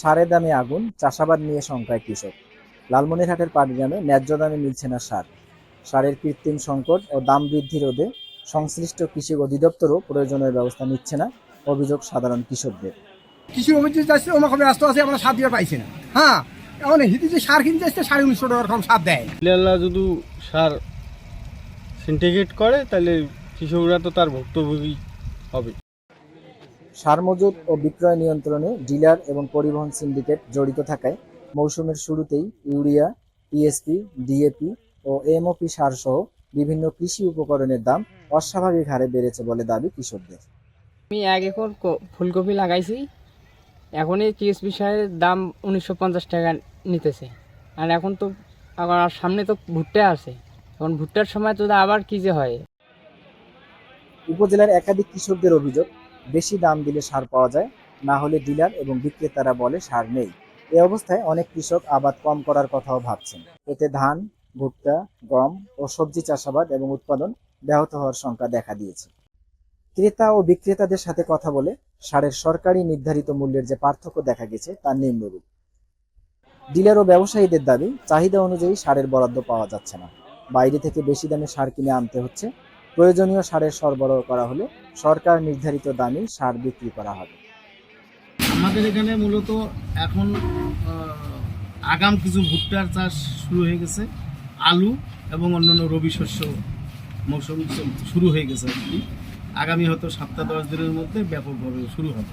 সারের দামে আগুন চাষাবাদ নিয়ে শঙ্কায় কৃষক। লালমনিরহাটের পাটগ্রামে ন্যায্য দামে মিলছে না সার। সারের কৃত্রিম সংকট ও দাম বৃদ্ধি রোধে সংশ্লিষ্ট কৃষি অধিদপ্তরও প্রয়োজনীয় ব্যবস্থা নিচ্ছে না অভিযোগ সাধারণ কৃষকদের। কৃষি অভিযোগ যাচ্ছে ওমাকে ব্যস্ত আছে আমরা সার দিয়ে পাইছি না। হ্যাঁ এখন হিতি যে সার কিনতে আসছে সাড়ে উনিশশো টাকার কম সার দেয়। যদি সার সিন্ডিকেট করে তাহলে কৃষকরা তো তার ভুক্তভোগী হবে। সার মজুত ও বিক্রয় নিয়ন্ত্রণে ডিলার এবং পরিবহন সিন্ডিকেট জড়িত থাকায় মৌসুমের শুরুতেই ইউরিয়া টিএসপি ডিএপি ও এমওপি সার সহ বিভিন্ন কৃষি উপকরণের দাম অস্বাভাবিক হারে বেড়েছে বলে দাবি কৃষকদের। আমি এক একর ক- ফুলকপি লাগাইছি। এখন এই টিএসপি সারের দাম উনিশশো পঞ্চাশ টাকা নিতেছে। আর এখন তো আবার আর সামনে তো ভুট্টা আছে। এখন ভুট্টার সময় তো আবার কী যে হয়। উপজেলার একাধিক কৃষকদের অভিযোগ বেশি দাম দিলে সার পাওয়া যায়, না হলে ডিলার এবং বিক্রেতারা বলে সার নেই। এ অবস্থায় অনেক কৃষক আবাদ কম করার কথাও ভাবছেন। এতে ধান, ভুট্টা, গম ও সবজি চাষাবাদ এবং উৎপাদন ব্যাহত হওয়ার শঙ্কা দেখা দিয়েছে। ক্রেতা ও বিক্রেতাদের সাথে কথা বলে সারের সরকারি নির্ধারিত মূল্যের যে পার্থক্য দেখা গেছে তার নিম্নরূপ। ডিলার ও ব্যবসায়ীদের দাবি, চাহিদা অনুযায়ী সারের বরাদ্দ পাওয়া যাচ্ছে না। বাইরে থেকে বেশি দামে সার কিনে আনতে হচ্ছে প্রয়োজনীয় সারের সরবরাহ করা হলে সরকার নির্ধারিত দামে সার বিক্রি করা হবে। আমাদের এখানে মূলত এখন আগাম কিছু ভুট্টার চাষ শুরু হয়ে গেছে। আলু এবং অন্যান্য রবি শস্য মৌসুম শুরু হয়ে গেছে আর কি। আগামী হয়তো সপ্তাহ দশ দিনের মধ্যে ব্যাপকভাবে শুরু হবে।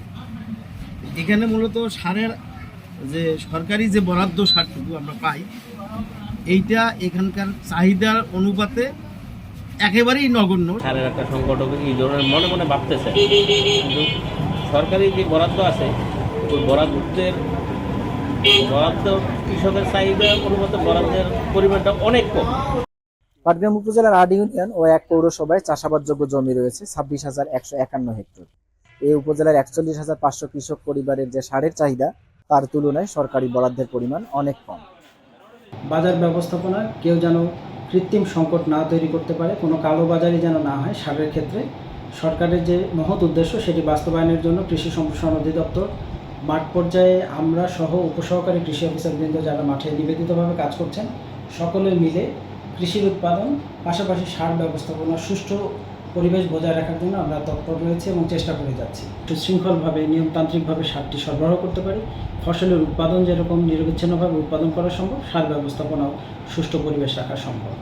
এখানে মূলত সারের যে সরকারি যে বরাদ্দ সারটুকু আমরা পাই, এইটা এখানকার চাহিদার অনুপাতে একেবারেই নগণ্য। সারের একটা সংকট হবে এই ধরনের মনে মনে ভাবতেছে। কিন্তু সরকারি যে বরাদ্দ আছে ওই বরাদ্দের বরাদ্দ কৃষকের চাহিদা অনুপাতে বরাদ্দের পরিমাণটা অনেক কম। পাটগ্রাম উপজেলার আট ইউনিয়ন ও এক পৌরসভায় চাষাবাদযোগ্য জমি রয়েছে ছাব্বিশ হাজার একশো একান্ন হেক্টর। এই উপজেলার একচল্লিশ হাজার পাঁচশো কৃষক পরিবারের যে সারের চাহিদা তার তুলনায় সরকারি বরাদ্দের পরিমাণ অনেক কম। বাজার ব্যবস্থাপনা কেউ যেন কৃত্রিম সংকট না তৈরি করতে পারে, কোনো কালোবাজারি যেন না হয় সারের ক্ষেত্রে। সরকারের যে মহৎ উদ্দেশ্য সেটি বাস্তবায়নের জন্য কৃষি সম্প্রসারণ অধিদপ্তর, মাঠ পর্যায়ে আমরা সহ উপসহকারী কৃষি অফিসারবৃন্দ যারা মাঠে নিবেদিতভাবে কাজ করছেন, সকলে মিলে কৃষির উৎপাদন, পাশাপাশি সার ব্যবস্থাপনা সুষ্ঠু পরিবেশ বজায় রাখার জন্য আমরা তৎপর রয়েছি এবং চেষ্টা করে যাচ্ছি। সুশৃঙ্খলভাবে নিয়মতান্ত্রিকভাবে সারটি সরবরাহ করতে পারি। ফসলের উৎপাদন যেরকম নিরবিচ্ছিন্নভাবে উৎপাদন করা সম্ভব, সার ব্যবস্থাপনাও সুষ্ঠু পরিবেশ রাখা সম্ভব।